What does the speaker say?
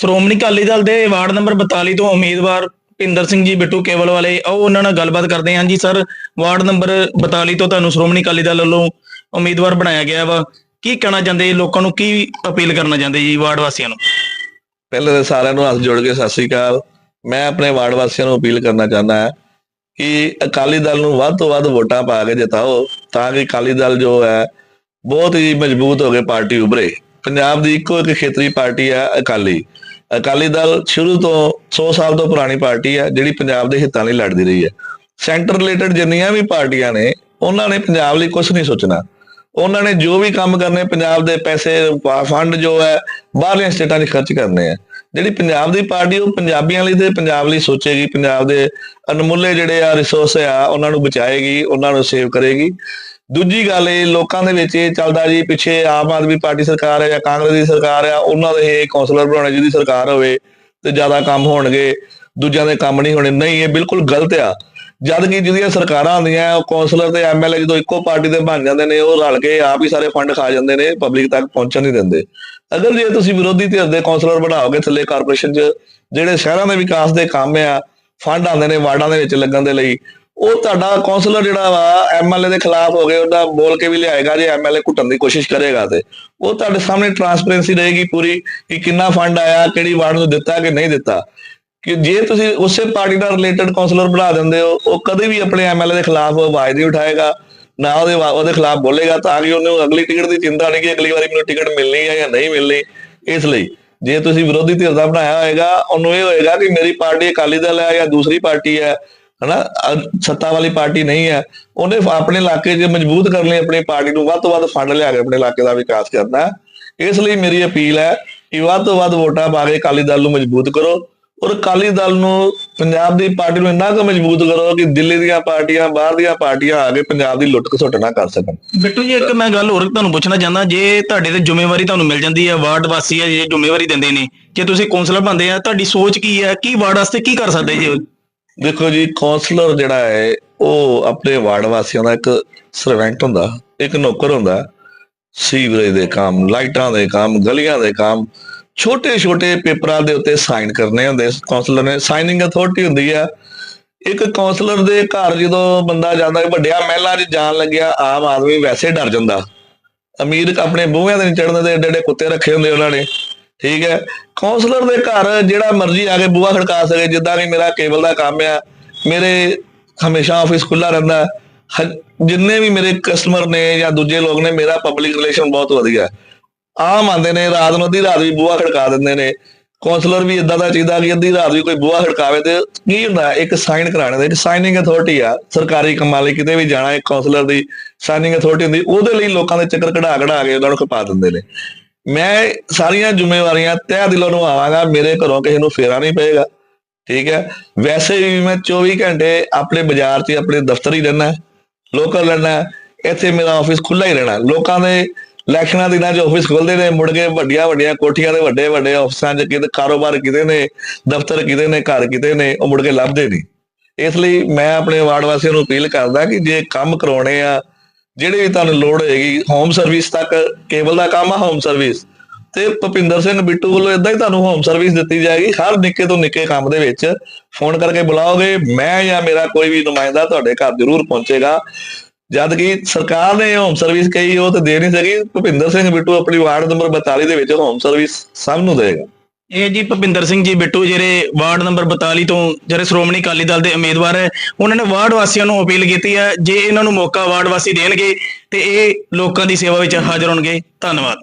ਸ਼੍ਰੋਮਣੀ ਅਕਾਲੀ ਦਲ ਦੇ ward number 42 ਤੋਂ ਉਮੀਦਵਾਰ ਭਿੰਦਰ ਸਿੰਘ ਜੀ, ਬਿੱਟੂ ਕੇਵਲ ਵਾਲੇ, ਆਓ ਉਹਨਾਂ ਨਾਲ ਗੱਲਬਾਤ ਕਰਦੇ ਹਾਂ। ਜੀ ਸਰ, ਵਾਰਡ ਨੰਬਰ 42 ਤੋਂ ਤੁਹਾਨੂੰ ਸ਼੍ਰੋਮਣੀ ਅਕਾਲੀ ਦਲ ਵੱਲੋਂ ਉਮੀਦਵਾਰ ਬਣਾਇਆ ਗਿਆ ਵਾ। ਕੀ ਕਹਿਣਾ ਚਾਹੁੰਦੇ ਲੋਕਾਂ ਨੂੰ ਕੀ ਅਪੀਲ ਕਰਨਾ ਚਾਹੁੰਦੇ ਜੀ ਵਾਰਡ ਵਾਸੀਆਂ ਨੂੰ? ਪਹਿਲੇ ਤਾਂ ਸਾਰਿਆਂ ਨੂੰ ਹੱਥ ਜੋੜ ਕੇ ਸਤਿ ਸ੍ਰੀ ਅਕਾਲ। ਮੈਂ ਆਪਣੇ ਵਾਰਡ ਵਾਸੀਆਂ ਨੂੰ ਅਪੀਲ ਕਰਨਾ ਚਾਹੁੰਦਾ ਹਾਂ ਕਿ ਅਕਾਲੀ ਦਲ ਨੂੰ ਵੱਧ ਤੋਂ ਵੱਧ ਵੋਟਾਂ ਪਾ ਕੇ ਜਿਤਾਓ, ਤਾਂ ਕਿ ਅਕਾਲੀ ਦਲ ਜੋ ਹੈ, ਬਹੁਤ ਹੀ ਮਜ਼ਬੂਤ ਹੋ ਕੇ ਪਾਰਟੀ ਉਭਰੇ। ਪੰਜਾਬ ਦੀ ਇੱਕੋ ਇੱਕ ਖੇਤਰੀ ਪਾਰਟੀ ਹੈ ਅਕਾਲੀ। ਅਕਾਲੀ ਦਲ ਸ਼ੁਰੂ ਤੋਂ 100 ਸਾਲ ਤੋਂ ਪੁਰਾਣੀ ਪਾਰਟੀ ਹੈ, ਜਿਹੜੀ ਪੰਜਾਬ ਦੇ ਹਿੱਤਾਂ ਲਈ ਲੜਦੀ ਰਹੀ ਹੈ। ਸੈਂਟਰ ਰਿਲੇਟਡ ਜਿੰਨੀਆਂ ਵੀ ਪਾਰਟੀਆਂ ਨੇ, ਉਹਨਾਂ ਨੇ ਪੰਜਾਬ ਲਈ ਕੁਝ ਨਹੀਂ ਸੋਚਣਾ। ਉਹਨਾਂ ਨੇ ਜੋ ਵੀ ਕੰਮ ਕਰਨੇ, ਪੰਜਾਬ ਦੇ ਪੈਸੇ ਫੰਡ ਜੋ ਹੈ, ਬਾਹਰਲੀਆਂ ਸਟੇਟਾਂ 'ਚ ਖਰਚ ਕਰਨੇ ਆ। ਜਿਹੜੀ ਪੰਜਾਬ ਦੀ ਪਾਰਟੀ, ਉਹ ਪੰਜਾਬੀਆਂ ਲਈ ਤੇ ਪੰਜਾਬ ਲਈ ਸੋਚੇਗੀ। ਪੰਜਾਬ ਦੇ ਅਨਮੁੱਲੇ ਜਿਹੜੇ ਆ ਰਿਸੋਰਸ ਆ, ਉਹਨਾਂ ਨੂੰ ਬਚਾਏਗੀ, ਉਹਨਾਂ ਨੂੰ ਸੇਵ ਕਰੇਗੀ। ਦੂਜੀ ਗੱਲ ਇਹ, ਲੋਕਾਂ ਦੇ ਵਿੱਚ ਇਹ ਚੱਲਦਾ ਜੀ, ਪਿੱਛੇ ਆਮ ਆਦਮੀ ਪਾਰਟੀ ਸਰਕਾਰ ਹੈ ਜਾਂ ਕਾਂਗਰਸ ਦੀ ਸਰਕਾਰ ਆ ਉਹਨਾਂ ਦੇ ਇਹ ਕੌਂਸਲਰ ਬਣਾਉਣੇ ਜਿਹਦੀ ਸਰਕਾਰ ਹੋਵੇ ਤੇ ਜ਼ਿਆਦਾ ਕੰਮ ਹੋਣਗੇ, ਦੂਜਿਆਂ ਦੇ ਕੰਮ ਨਹੀਂ ਹੋਣੇ। ਨਹੀਂ, ਇਹ ਬਿਲਕੁਲ ਗਲਤ ਆ। ਜਦ ਕਿ ਜਿਹਦੀਆਂ ਸਰਕਾਰਾਂ ਆਉਂਦੀਆਂ, ਉਹ ਕੌਂਸਲਰ ਤੇ ਐਮਐਲਏ ਜਦੋਂ ਇੱਕੋ ਪਾਰਟੀ ਦੇ ਬਣ ਜਾਂਦੇ ਨੇ, ਉਹ ਰਲ ਕੇ ਆਪ ਹੀ ਸਾਰੇ ਫੰਡ ਖਾ ਜਾਂਦੇ ਨੇ, ਪਬਲਿਕ ਤੱਕ ਪਹੁੰਚਣ ਨਹੀਂ ਦਿੰਦੇ। ਅਗਰ ਜੇ ਤੁਸੀਂ ਵਿਰੋਧੀ ਧਿਰ ਦੇ ਕੌਂਸਲਰ ਬਣਾਓਗੇ ਥੱਲੇ ਕਾਰਪੋਰੇਸ਼ਨ 'ਚ, ਜਿਹੜੇ ਸ਼ਹਿਰਾਂ ਦੇ ਵਿਕਾਸ ਦੇ ਕੰਮ ਆ, ਫੰਡ ਆਉਂਦੇ ਨੇ ਵਾਰਡਾਂ ਦੇ ਵਿੱਚ ਲੱਗਣ ਦੇ ਲਈ ਉਹ ਤੁਹਾਡਾ ਕੌਂਸਲਰ ਜਿਹੜਾ ਵਾ ਐਮਐਲਏ ਦੇ ਖਿਲਾਫ ਹੋ ਗਏ ਉਹਦਾ ਬੋਲ ਕੇ ਵੀ ਲਿਆਏਗਾ ਜੇ ਐਮਐਲਏ ਘੁੱਟਣ ਦੀ ਕੋਸ਼ਿਸ਼ ਕਰੇਗਾ ਤੇ। ਉਹ ਤੁਹਾਡੇ ਸਾਹਮਣੇ ਟਰਾਂਸਪੇਰੈਂਸੀ ਰਹੇਗੀ ਪੂਰੀ ਕਿ ਕਿੰਨਾ ਫੰਡ ਆਇਆ, ਕਿਹੜੀ ਵਾਰਡ ਨੂੰ ਦਿੱਤਾ ਕਿ ਨਹੀਂ ਦਿੱਤਾ। ਕਿ ਜੇ ਤੁਸੀਂ ਉਸੇ ਪਾਰਟੀ ਨਾਲ ਰਿਲੇਟਡ ਕਾਉਂਸਲਰ ਬਣਾ ਦਿੰਦੇ ਹੋ, ਉਹ ਕਦੇ ਵੀ ਆਪਣੇ ਐਮਐਲਏ ਦੇ ਖਿਲਾਫ ਆਵਾਜ਼ ਨਹੀਂ ਉਠਾਏਗਾ, ਨਾ ਉਹਦੇ ਵਾ- ਉਹਦੇ ਖਿਲਾਫ ਬੋਲੇਗਾ, ਤਾਂ ਕਿ ਉਹਨੂੰ ਅਗਲੀ ਟਿਕਟ ਦੀ ਚਿੰਤਾ ਨਹੀਂ ਕਿ ਅਗਲੀ ਵਾਰੀ ਮੈਨੂੰ ਟਿਕਟ ਮਿਲਣੀ ਹੈ ਜਾਂ ਨਹੀਂ ਮਿਲਣੀ, ਇਸ ਲਈ। ਜੇ ਤੁਸੀਂ ਵਿਰੋਧੀ ਧਿਰ ਦਾ ਬਣਾਇਆ ਹੋਏਗਾ, ਉਹਨੂੰ ਇਹ ਹੋਏਗਾ ਕਿ ਮੇਰੀ ਪਾਰਟੀ ਅਕਾਲੀ ਦਲ ਹੈ ਜਾਂ ਦੂਸਰੀ ਪਾਰਟੀ ਹੈ ਹਨਾ? ਸੱਤਾ ਵਾਲੀ ਪਾਰਟੀ ਨਹੀਂ ਹੈ। ਉਹਨੇ ਆਪਣੇ ਇਲਾਕੇ 'ਚ ਮਜ਼ਬੂਤ ਕਰਨ ਲਈ ਆਪਣੀ ਪਾਰਟੀ ਨੂੰ, ਵੱਧ ਤੋਂ ਵੱਧ ਫੰਡ ਲਿਆ ਕੇ ਆਪਣੇ ਇਲਾਕੇ ਦਾ ਵਿਕਾਸ ਕਰਨਾ ਇਸ ਲਈ ਮੇਰੀ ਅਪੀਲ ਹੈ ਕਿ ਵੱਧ ਤੋਂ ਵੱਧ ਵੋਟਾਂ ਪਾ ਕੇ ਅਕਾਲੀ ਦਲ ਨੂੰ ਮਜ਼ਬੂਤ ਕਰੋ ਔਰ ਅਕਾਲੀ ਦਲ ਨੂੰ ਪੰਜਾਬ ਦੀ ਪਾਰਟੀ ਨੂੰ ਇੰਨਾ ਕੁ ਮਜ਼ਬੂਤ ਕਰੋ ਕਿ ਦਿੱਲੀ ਦੀਆਂ ਪਾਰਟੀਆਂ, ਬਾਹਰ ਦੀਆਂ ਪਾਰਟੀਆਂ ਆ ਕੇ ਪੰਜਾਬ ਦੀ ਲੁੱਟ ਖਸੁੱਟ ਨਾ ਕਰ ਸਕਣ। ਬਿੱਟੂ ਜੀ, ਇੱਕ ਮੈਂ ਗੱਲ ਹੋਰ ਤੁਹਾਨੂੰ ਪੁੱਛਣਾ ਚਾਹੁੰਦਾ, ਜੇ ਤੁਹਾਡੇ ਤੇ ਜ਼ਿੰਮੇਵਾਰੀ ਤੁਹਾਨੂੰ ਮਿਲ ਜਾਂਦੀ ਹੈ, ਵਾਰਡ ਵਾਸੀ ਹੈ, ਜੇ ਜ਼ਿੰਮੇਵਾਰੀ ਦਿੰਦੇ ਨੇ, ਜੇ ਤੁਸੀਂ ਕੌਂਸਲਰ ਬਣਦੇ ਆ, ਤੁਹਾਡੀ ਸੋਚ ਕੀ ਹੈ? ਕੀ ਵਾਰਡ ਵਾਸਤੇ ਕੀ ਕਰ ਸਕਦੇ ਜੇ? ਦੇਖੋ ਜੀ ਕਾਉਂਸਲਰ ਜਿਹੜਾ ਹੈ, ਉਹ ਆਪਣੇ ਵਾਰਡ ਵਾਸੀਆਂ ਦਾ ਇੱਕ ਸਰਵੈਂਟ ਹੁੰਦਾ, ਇੱਕ ਨੌਕਰ ਹੁੰਦਾ। ਸੀਵਰੇਜ ਦੇ ਕੰਮ, ਲਾਈਟਾਂ ਦੇ ਕੰਮ, ਗਲੀਆਂ ਦੇ ਕੰਮ ਛੋਟੇ ਛੋਟੇ ਪੇਪਰਾਂ ਦੇ ਉੱਤੇ ਸਾਈਨ ਕਰਨੇ ਹੁੰਦੇ। ਕਾਉਂਸਲਰ ਨੇ ਸਾਈਨਿੰਗ ਅਥਾਰਟੀ ਹੁੰਦੀ ਆ। ਇੱਕ ਕਾਉਂਸਲਰ ਦੇ ਘਰ ਜਦੋਂ ਬੰਦਾ ਜਾਂਦਾ, ਵੱਡਿਆਂ ਮਹਿਲਾਂ 'ਚ ਜਾਣ ਲੱਗਿਆ, ਆਮ ਆਦਮੀ ਵੈਸੇ ਡਰ ਜਾਂਦਾ। ਅਮੀਰ ਆਪਣੇ ਬੂਹਿਆਂ ਦੇ ਚੜਨ ਦੇ ਏਡੇ ਏਡੇ ਕੁੱਤੇ ਰੱਖੇ ਹੁੰਦੇ ਉਹਨਾਂ ਨੇ। ਠੀਕ ਹੈ? ਕਾਉਂਸਲਰ ਦੇ ਘਰ ਜਿਹੜਾ ਮਰਜ਼ੀ ਆ ਕੇ ਬੂਹਾ ਖੜਕਾ ਸਕੇ, ਜਿੱਦਾਂ ਵੀ ਮੇਰਾ ਕੇਬਲ ਦਾ ਕੰਮ ਆ, ਮੇਰੇ ਹਮੇਸ਼ਾ ਆਫਿਸ ਖੁੱਲਾ ਰਹਿੰਦਾ ਜਿੰਨੇ ਵੀ ਮੇਰੇ ਕਸਟਮਰ ਨੇ ਜਾਂ ਦੂਜੇ ਲੋਕ ਨੇ, ਮੇਰਾ ਪਬਲਿਕ ਰਿਲੇਸ਼ਨ ਬਹੁਤ ਵਧੀਆ ਆਮ ਆਉਂਦੇ ਨੇ, ਰਾਤ ਨੂੰ ਅੱਧੀ ਰਾਤ ਵੀ ਬੂਹਾ ਖੜਕਾ ਦਿੰਦੇ ਨੇ। ਕਾਉਂਸਲਰ ਵੀ ਇਦਾਂ ਦਾ ਚਾਹੀਦਾ ਕਿ ਅੱਧੀ ਰਾਤ ਵੀ ਕੋਈ ਬੂਹਾ ਖੜਕਾਵੇ ਤੇ ਕੀ ਹੁੰਦਾ ਇੱਕ ਸਾਈਨ ਕਰਾਣੇ ਦਾ ਇੱਕ ਸਾਈਨਿੰਗ ਅਥਾਰਟੀ ਆ, ਸਰਕਾਰੀ ਕੰਮਾਂ ਲਈ ਕਿਤੇ ਵੀ ਜਾਣਾ, ਇੱਕ ਕਾਉਂਸਲਰ ਦੀ ਸਾਈਨਿੰਗ ਅਥਾਰਟੀ ਹੁੰਦੀ, ਉਹਦੇ ਲਈ ਲੋਕਾਂ ਦੇ ਚੱਕਰ ਕਢਾ ਕਢਾ ਕੇ ਉਹਨਾਂ ਨੂੰ ਖਪਾ ਦਿੰਦੇ ਨੇ। ਮੈਂ ਸਾਰੀਆਂ ਜ਼ਿੰਮੇਵਾਰੀਆਂ ਤਹਿ ਦਿਲੋਂ ਨਿਭਾਵਾਂਗਾ, ਮੇਰੇ ਘਰੋਂ ਕਿਸੇ ਨੂੰ ਫੇਰਾ ਨਹੀਂ ਪਏਗਾ। ਠੀਕ ਹੈ? ਵੈਸੇ ਵੀ ਮੈਂ 24 ਘੰਟੇ ਆਪਣੇ ਬਾਜ਼ਾਰ 'ਚ ਆਪਣੇ ਦਫ਼ਤਰ ਹੀ ਰਹਿਣਾ ਲੋਕਲ ਰਹਿਣਾ ਇੱਥੇ ਮੇਰਾ ਆਫਿਸ ਖੁੱਲਾ ਹੀ ਰਹਿਣਾ। ਲੋਕਾਂ ਦੇ ਇਲੈਕਸ਼ਨਾਂ ਦੇ ਦਿਨਾਂ 'ਚ ਆਫਿਸ ਖੁੱਲਦੇ ਨੇ, ਮੁੜ ਕੇ ਵੱਡੀਆਂ ਵੱਡੀਆਂ ਕੋਠੀਆਂ ਦੇ ਵੱਡੇ ਵੱਡੇ ਆਫਿਸਾਂ 'ਚ ਕਿਤੇ ਕਾਰੋਬਾਰ ਕਿਤੇ ਨੇ, ਦਫ਼ਤਰ ਕਿਤੇ ਨੇ, ਘਰ ਕਿਤੇ ਨੇ, ਉਹ ਮੁੜ ਕੇ ਲੱਭਦੇ ਨਹੀਂ। ਇਸ ਲਈ ਮੈਂ ਆਪਣੇ ਵਾਰਡ ਵਾਸੀਆਂ ਨੂੰ ਅਪੀਲ ਕਰਦਾ ਕਿ ਜੇ ਕੰਮ ਕਰਾਉਣੇ ਆ ਜਿਹੜੇ ਵੀ ਤੁਹਾਨੂੰ ਲੋੜ ਹੋਏਗੀ ਹੋਮ ਸਰਵਿਸ ਤੱਕ ਕੇਬਲ ਦਾ ਕੰਮ ਆ ਹੋਮ ਸਰਵਿਸ ਤੇ ਭੁਪਿੰਦਰ ਸਿੰਘ ਬਿੱਟੂ ਵੱਲੋਂ ਇਦਾਂ ਹੀ ਤੁਹਾਨੂੰ ਹੋਮ ਸਰਵਿਸ ਦਿੱਤੀ ਜਾਏਗੀ, ਹਰ ਨਿੱਕੇ ਤੋਂ ਨਿੱਕੇ ਕੰਮ ਦੇ ਵਿੱਚ। ਫੋਨ ਕਰਕੇ ਬੁਲਾਓਗੇ, ਮੈਂ ਜਾਂ ਮੇਰਾ ਕੋਈ ਵੀ ਨੁਮਾਇੰਦਾ ਤੁਹਾਡੇ ਘਰ ਜ਼ਰੂਰ ਪਹੁੰਚੇਗਾ। ਜਦ ਕਿ ਸਰਕਾਰ ਨੇ ਹੋਮ ਸਰਵਿਸ ਕਹੀ, ਉਹ ਤਾਂ ਦੇ ਨਹੀਂ ਸਕੀ। ਭੁਪਿੰਦਰ ਸਿੰਘ ਬਿੱਟੂ ਆਪਣੀ ਵਾਰਡ ਨੰਬਰ 42 ਦੇ ਵਿੱਚ ਹੋਮ ਸਰਵਿਸ ਸਭ ਨੂੰ ਦੇਗਾ ਇਹ ਜੀ ਭਪਿੰਦਰ ਸਿੰਘ ਜੀ ਬਿੱਟੂ ਜਿਹੜੇ ਵਾਰਡ ਨੰਬਰ 42 ਤੋਂ ਜਿਹੜੇ ਸ਼੍ਰੋਮਣੀ ਅਕਾਲੀ ਦਲ ਦੇ ਉਮੀਦਵਾਰ ਹੈ, ਉਹਨਾਂ ਨੇ ਵਾਰਡ ਵਾਸੀਆਂ ਨੂੰ ਅਪੀਲ ਕੀਤੀ ਹੈ, ਜੇ ਇਹਨਾਂ ਨੂੰ ਮੌਕਾ ਵਾਰਡ ਵਾਸੀ ਦੇਣਗੇ ਤੇ ਇਹ ਲੋਕਾਂ ਦੀ ਸੇਵਾ ਵਿੱਚ ਹਾਜ਼ਰ ਹੋਣਗੇ। ਧੰਨਵਾਦ।